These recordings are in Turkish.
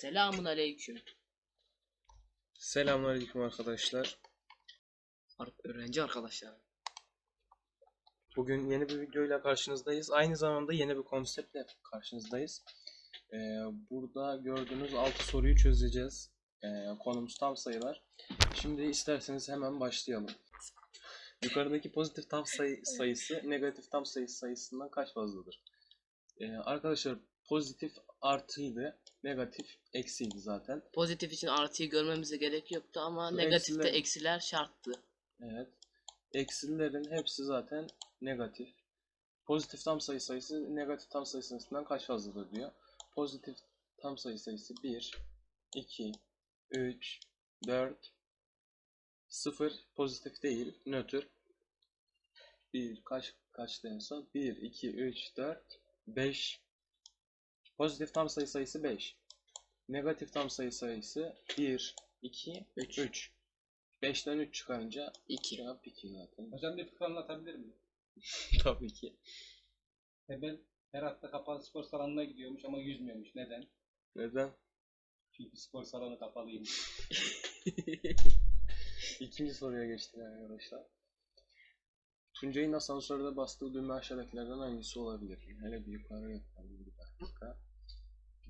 Selamun aleyküm. Selamünaleyküm arkadaşlar. Ar- Öğrenci arkadaşlar. Bugün yeni bir videoyla karşınızdayız. Aynı zamanda yeni bir konseptle karşınızdayız. Ee, burada gördüğünüz 6 soruyu çözeceğiz. Ee, konumuz tam sayılar. Şimdi isterseniz hemen başlayalım. Yukarıdaki pozitif tam sayı sayısı negatif tam sayı sayısından kaç fazladır? Ee, arkadaşlar pozitif artıydı, negatif eksiydi zaten. Pozitif için artıyı görmemize gerek yoktu ama Bu negatifte eksiler- eksiler şarttı. Evet. Eksilerin hepsi zaten negatif. Pozitif tam sayı sayısı negatif tam sayı sayısından kaç fazladır diyor. Pozitif tam sayı sayısı 1, 2, 3, 4, 0 pozitif değil, nötr. 1 kaç kaç en son? 1, 2, 3, 4, 5. Pozitif tam sayı sayısı 5. Negatif tam sayı sayısı 1, 2, 3. 3. 5'ten 3 çıkarınca 2. Cevap 2 zaten. Hocam bir fikir anlatabilir miyim? Tabii ki. E ben her hafta kapalı spor salonuna gidiyormuş ama yüzmüyormuş. Neden? Neden? Çünkü spor salonu kapalıymış. İkinci soruya geçtik arkadaşlar. Tuncay'ın asansörde bastığı düğme aşağıdakilerden hangisi olabilir? Hele bir yukarı yapalım bir dakika.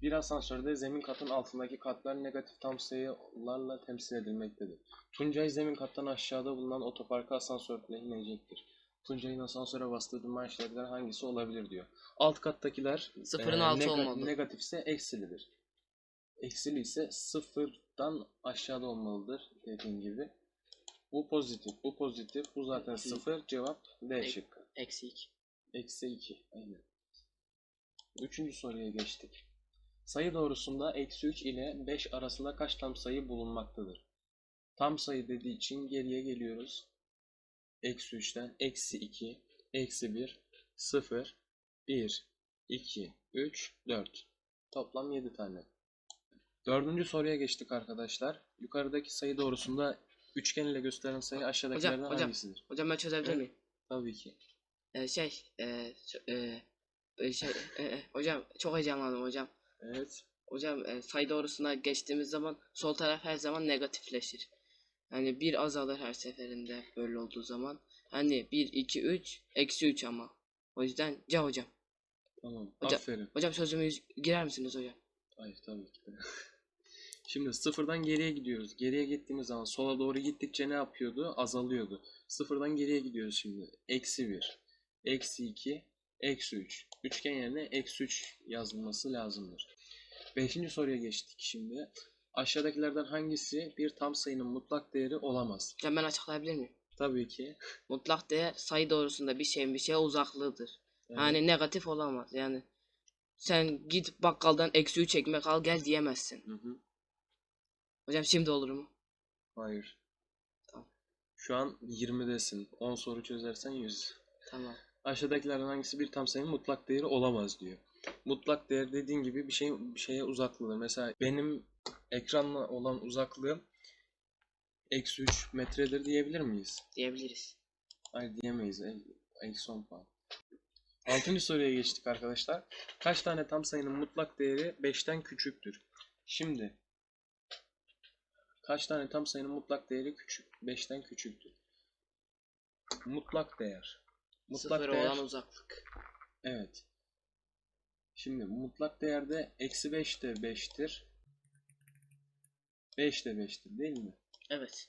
Bir asansörde zemin katın altındaki katlar negatif tam sayılarla temsil edilmektedir. Tuncay zemin kattan aşağıda bulunan otoparka asansörle inecektir. Tuncay'ın asansöre bastığı aşağıdakiler hangisi olabilir diyor. Alt kattakiler Sıfırın e, altı nega- olmalı. Negatifse eksilidir. Eksili ise sıfırdan aşağıda olmalıdır dediğim gibi. Bu pozitif, bu pozitif, bu zaten Eksi. sıfır. Cevap D şıkkı. Eksi 2. Eksi 2. Aynen. Üçüncü soruya geçtik. Sayı doğrusunda eksi 3 ile 5 arasında kaç tam sayı bulunmaktadır? Tam sayı dediği için geriye geliyoruz. Eksi 3'ten eksi 2, eksi 1, 0, 1, 2, 3, 4. Toplam 7 tane. Dördüncü soruya geçtik arkadaşlar. Yukarıdaki sayı doğrusunda üçgen ile gösterilen sayı aşağıdakilerden hocam. hangisidir? Hocam ben çözebilir miyim? Tabii ki. Ee, şey, e, e, e, şey, e, e, hocam çok heyecanlandım hocam. Evet. Hocam e, sayı doğrusuna geçtiğimiz zaman sol taraf her zaman negatifleşir. Yani bir azalır her seferinde böyle olduğu zaman. Hani 1, 2, 3, eksi 3 ama. O yüzden C hocam. Tamam. Hocam- Aferin. Hocam sözümü girer misiniz hocam? Hayır tabii ki de. Şimdi sıfırdan geriye gidiyoruz. Geriye gittiğimiz zaman sola doğru gittikçe ne yapıyordu? Azalıyordu. Sıfırdan geriye gidiyoruz şimdi. Eksi 1, eksi 2, eksi 3. Üçgen yerine eksi 3 yazılması lazımdır. Beşinci soruya geçtik şimdi. Aşağıdakilerden hangisi bir tam sayının mutlak değeri olamaz? Hocam ben açıklayabilir miyim? Tabii ki. Mutlak değer sayı doğrusunda bir şeyin bir şeye uzaklığıdır. Evet. Yani negatif olamaz. Yani sen git bakkaldan eksi 3 ekmek al gel diyemezsin. Hı hı. Hocam şimdi olur mu? Hayır. Tamam. Şu an 20'desin. 10 soru çözersen 100. Tamam. Aşağıdakilerden hangisi bir tam sayının mutlak değeri olamaz diyor. Mutlak değer dediğin gibi bir şeyin bir şeye uzaklığıdır. Mesela benim ekranla olan uzaklığım eksi 3 metredir diyebilir miyiz? Diyebiliriz. Hayır diyemeyiz. E- Eksi 10 puan. Altıncı soruya geçtik arkadaşlar. Kaç tane tam sayının mutlak değeri 5'ten küçüktür? Şimdi kaç tane tam sayının mutlak değeri küçük 5'ten küçüktür? Mutlak değer. Mutlak Sıfır değer olan uzaklık. Evet. Şimdi mutlak değerde eksi 5 de 5'tir. 5 de 5'tir değil mi? Evet.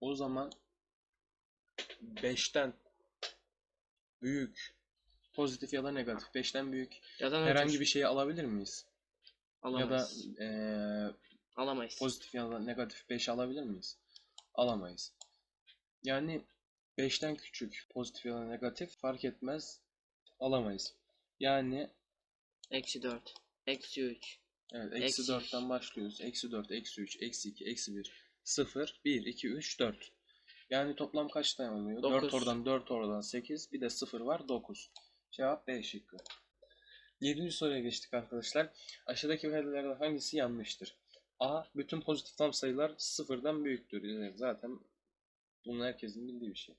O zaman 5'ten büyük pozitif ya da negatif 5'ten büyük Ya da herhangi bir şeyi alabilir miyiz? Ya da alamayız. eee, alamayız. pozitif ya da negatif 5 alabilir miyiz? Alamayız. Yani 5'ten küçük pozitif ya da negatif fark etmez alamayız. Yani Eksi 4. Eksi 3. Evet, eksi Eksi 4'ten başlıyoruz. Eksi 4, eksi 3, eksi 2, eksi 1, 0, 1, 2, 3, 4. Yani toplam kaç tane oluyor? 4 Dokuz. oradan, 4 oradan, 8. Bir de 0 var, 9. Cevap B şıkkı. 7. soruya geçtik arkadaşlar. Aşağıdaki verilerden hangisi yanlıştır? A. Bütün pozitif tam sayılar sıfırdan büyüktür. Yani zaten bunu herkesin bildiği bir şey.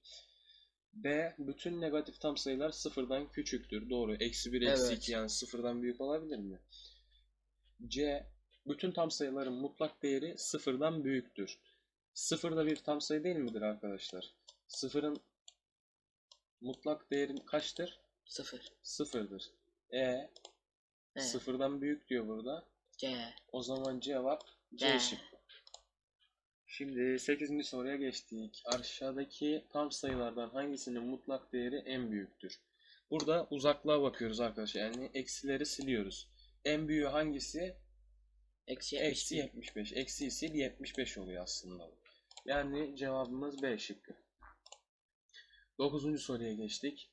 B. Bütün negatif tam sayılar sıfırdan küçüktür. Doğru. Eksi 1, eksi Evet. 2 yani sıfırdan büyük olabilir mi? C. Bütün tam sayıların mutlak değeri sıfırdan büyüktür. Sıfır da bir tam sayı değil midir arkadaşlar? Sıfırın mutlak değeri kaçtır? Sıfır. Sıfırdır. E, E, sıfırdan büyük diyor burada. C. O zaman cevap C C. şıkkı. Şimdi 8. soruya geçtik. Aşağıdaki tam sayılardan hangisinin mutlak değeri en büyüktür? Burada uzaklığa bakıyoruz arkadaşlar. Yani eksileri siliyoruz. En büyüğü hangisi? Eksi Eksi 71. 75. Eksi sil 75 oluyor aslında. Yani cevabımız B şıkkı. 9. soruya geçtik.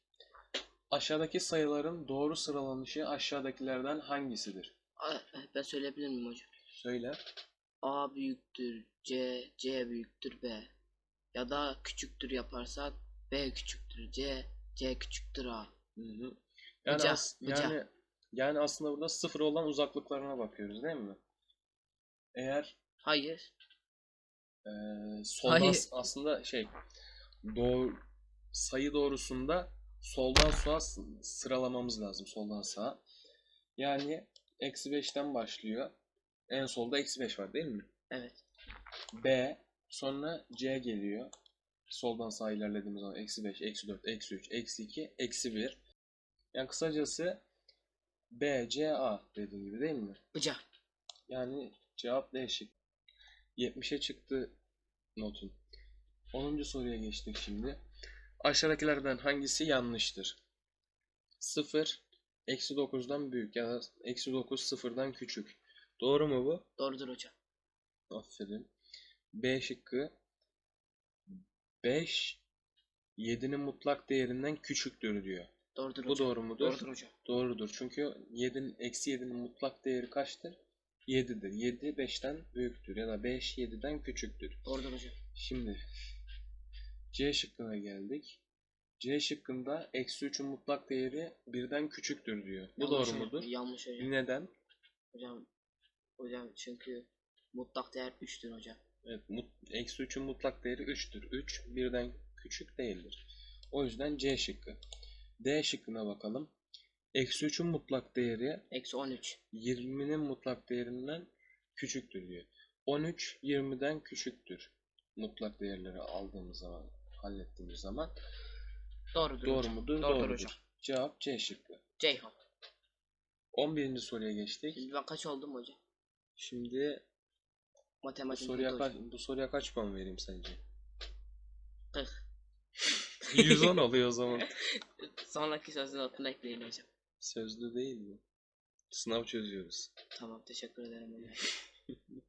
Aşağıdaki sayıların doğru sıralanışı aşağıdakilerden hangisidir? Ben söyleyebilir miyim hocam? Söyle. A büyüktür C, C büyüktür B. Ya da küçüktür yaparsak B küçüktür C, C küçüktür A. Hı hı. Yani, Bıca, as- bıca. yani yani aslında burada sıfır olan uzaklıklarına bakıyoruz değil mi? Eğer Hayır. eee soldan Hayır. aslında şey doğru sayı doğrusunda soldan sağa s- sıralamamız lazım soldan sağa. Yani eksi 5'ten başlıyor. En solda eksi 5 var değil mi? Evet. B sonra C geliyor. Soldan sağa ilerlediğimiz zaman eksi 5, eksi 4, eksi 3, eksi 2, eksi 1. Yani kısacası B, C, A dediğim gibi değil mi? Bıca. Yani cevap değişik. 70'e çıktı notun. 10. soruya geçtik şimdi. Aşağıdakilerden hangisi yanlıştır? 0, eksi 9'dan büyük ya da eksi 9 sıfırdan küçük. Doğru mu bu? Doğrudur hocam. Aferin. B şıkkı 5 7'nin mutlak değerinden küçüktür diyor. Doğrudur Bu hocam. doğru mudur? Doğrudur hocam. Doğrudur. Çünkü 7'nin eksi 7'nin mutlak değeri kaçtır? 7'dir. 7 5'ten büyüktür ya da 5 7'den küçüktür. Doğrudur hocam. Şimdi C şıkkına geldik. C şıkkında eksi 3'ün mutlak değeri 1'den küçüktür diyor. Bu Yanlış doğru hocam, mudur? Yanlış hocam. Neden? Hocam hocam çünkü mutlak değer 3'tür hocam. Evet, mut, eksi 3'ün mutlak değeri 3'tür. 3 birden küçük değildir. O yüzden C şıkkı. D şıkkına bakalım. Eksi 3'ün mutlak değeri Eksi 13. 20'nin mutlak değerinden küçüktür diyor. 13 20'den küçüktür. Mutlak değerleri aldığımız zaman, hallettiğimiz zaman. Doğrudur Doğru hocam. mudur? Doğrudur Doğrudur. hocam. Cevap C şıkkı. Ceyhan. 11. soruya geçtik. Şimdi ben kaç oldum hocam? Şimdi Matematik soruya, kaç, bu soruya kaç puan vereyim sence? 40. 110 oluyor o zaman. Sonraki sözün altına ekleyin hocam. Sözlü değil mi? Sınav çözüyoruz. Tamam teşekkür ederim hocam.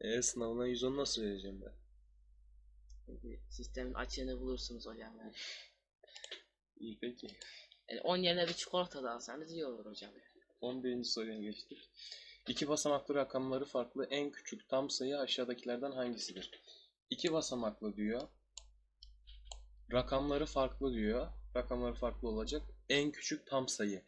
E sınavına 110 nasıl vereceğim ben? Sistemin açığını bulursunuz hocam yani. İyi peki. yani 10 yerine bir çikolata da alsanız iyi olur hocam. 11. soruya geçtik. İki basamaklı rakamları farklı en küçük tam sayı aşağıdakilerden hangisidir? İki basamaklı diyor. Rakamları farklı diyor. Rakamları farklı olacak. En küçük tam sayı.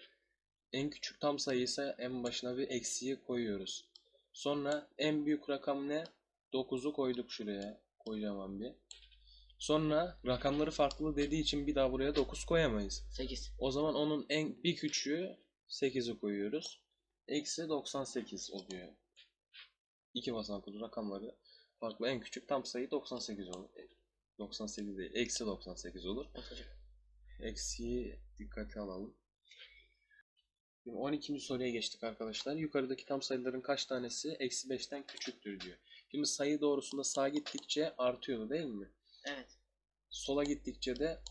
En küçük tam sayı ise en başına bir eksiği koyuyoruz. Sonra en büyük rakam ne? 9'u koyduk şuraya. Koyacağım bir. Sonra rakamları farklı dediği için bir daha buraya 9 koyamayız. 8. O zaman onun en bir küçüğü 8'i koyuyoruz. Eksi 98 oluyor. İki basamaklı rakamları farklı en küçük tam sayı 98 olur. E, 98 değil, eksi 98 olur. Eksiği dikkate alalım. Şimdi 12. soruya geçtik arkadaşlar. Yukarıdaki tam sayıların kaç tanesi eksi 5'ten küçüktür diyor. Şimdi sayı doğrusunda sağa gittikçe artıyordu değil mi? Evet. Sola gittikçe de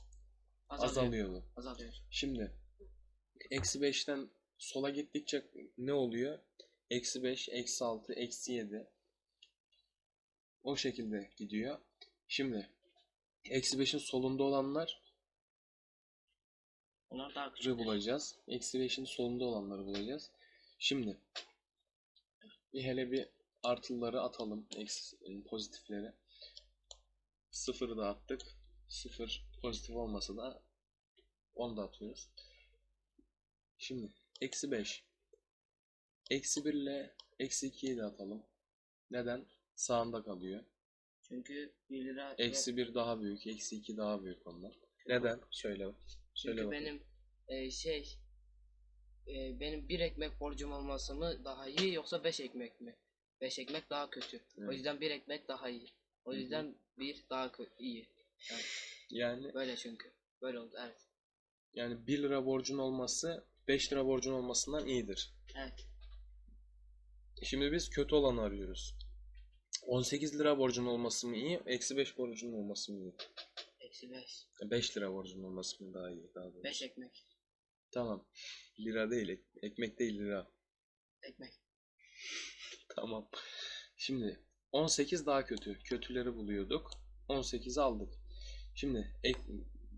Azalıyor. azalıyordu. Azalıyor. Şimdi eksi 5'ten sola gittikçe ne oluyor? Eksi 5, eksi 6, eksi 7. O şekilde gidiyor. Şimdi eksi 5'in solunda olanlar Onlar daha küçük. bulacağız. Eksi 5'in solunda olanları bulacağız. Şimdi bir hele bir artıları atalım. Eksi, pozitifleri. Sıfırı da attık. Sıfır pozitif olmasa da 10 da atıyoruz. Şimdi eksi 5. Eksi 1 ile eksi 2'yi de atalım. Neden? Sağında kalıyor. Çünkü 1 lira Eksi 1 daha büyük. Eksi 2 daha büyük ondan. Neden? Şöyle bak. Şöyle çünkü bak. benim e, şey e, benim bir ekmek borcum olması mı daha iyi yoksa beş ekmek mi? Beş ekmek daha kötü. O Evet. yüzden bir ekmek daha iyi. O Hı hı. yüzden bir daha iyi. Yani Böyle çünkü. Böyle oldu evet. yani 1 lira borcun olması 5 lira borcun olmasından iyidir. Evet. Şimdi biz kötü olanı arıyoruz. 18 lira borcun olması mı iyi, eksi 5 borcun olması mı iyi? Eksi beş. 5 lira borcun olması mı daha iyi? Daha doğrusu. Beş ekmek. Tamam. Lira değil, ek- ekmek değil lira. Ekmek. Tamam. Şimdi 18 daha kötü. Kötüleri buluyorduk. 18'i aldık. Şimdi ek,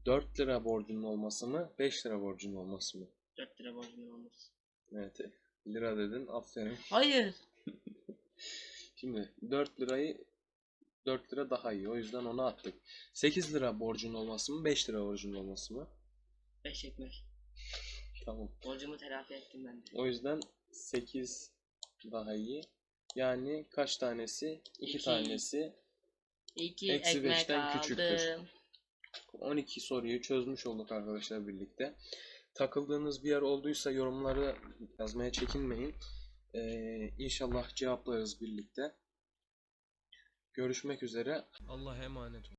4 lira borcunun olması mı, 5 lira borcunun olması mı? Dört lira borcum olması. Evet. Lira dedin. Aferin. Hayır. Şimdi 4 lirayı 4 lira daha iyi. O yüzden onu attık. 8 lira borcun olması mı? 5 lira borcun olması mı? Beş ekmek. Tamam. Borcumu telafi ettim ben de. O yüzden 8 daha iyi. Yani kaç tanesi? 2 İki. tanesi. İki Eksi ekmek beşten aldım. küçüktür. 12 soruyu çözmüş olduk arkadaşlar birlikte. Takıldığınız bir yer olduysa yorumları yazmaya çekinmeyin. Ee, inşallah cevaplarız birlikte. Görüşmek üzere. Allah'a emanet olun.